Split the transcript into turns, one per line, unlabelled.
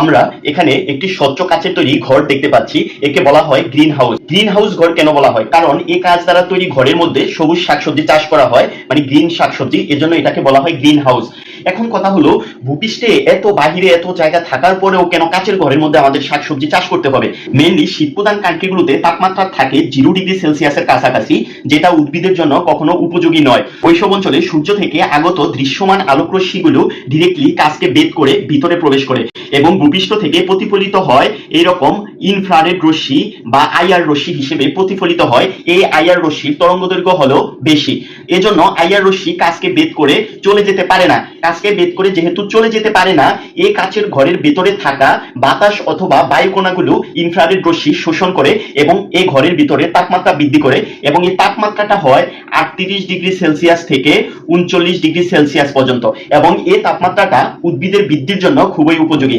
আমরা এখানে একটি স্বচ্ছ কাচের তৈরি ঘর দেখতে পাচ্ছি। একে বলা হয় গ্রিন হাউস। গ্রিন হাউস ঘর কেন বলা হয়? কারণ এই কাজ দ্বারা তৈরি ঘরের মধ্যে সবুজ শাকসবজি চাষ করা হয় মানে গ্রিন শাকসবজি। এজন্য এটাকে বলা হয় গ্রিন হাউস। এখন কথা হলো, ভূপৃষ্ঠে এত বাহিরে এত জায়গা থাকার পরেও কেন কাচের ঘরের মধ্যে আমাদের শাকসবজি চাষ করতে হবে? মেনলি শীতপ্রধান কান্ট্রিগুলোতে তাপমাত্রা থাকে জিরো ডিগ্রি সেলসিয়াসের কাছাকাছি, যেটা উদ্ভিদের জন্য কখনো উপযোগী নয়। ওইসব অঞ্চলে সূর্য থেকে আগত দৃশ্যমান আলোক ডিরেক্টলি কাজকে বেদ করে ভিতরে প্রবেশ করে এবং ভূপৃষ্ঠ থেকে প্রতিফলিত হয় এইরকম ইনফ্রারেড রশ্মি বা আইআর রশ্মি হিসেবে প্রতিফলিত হয়। এই আইআর রশ্মির তরঙ্গ দৈর্ঘ্য হলো বেশি। এজন্য আইআর রশ্মি কাজকে বেদ করে চলে যেতে পারে না। কাজকে বেদ করে যেহেতু চলে যেতে পারে না এই কাচের ঘরের ভেতরে থাকা বাতাস অথবা বায়ুকণাগুলো ইনফ্রারেড রশ্মি শোষণ করে এবং এই ঘরের ভিতরে তাপমাত্রা বৃদ্ধি করে এবং এই তাপমাত্রাটা হয় আটত্রিশ ডিগ্রি সেলসিয়াস থেকে উনচল্লিশ ডিগ্রি সেলসিয়াস পর্যন্ত এবং এই তাপমাত্রাটা উদ্ভিদের বৃদ্ধির জন্য খুবই উপযোগী।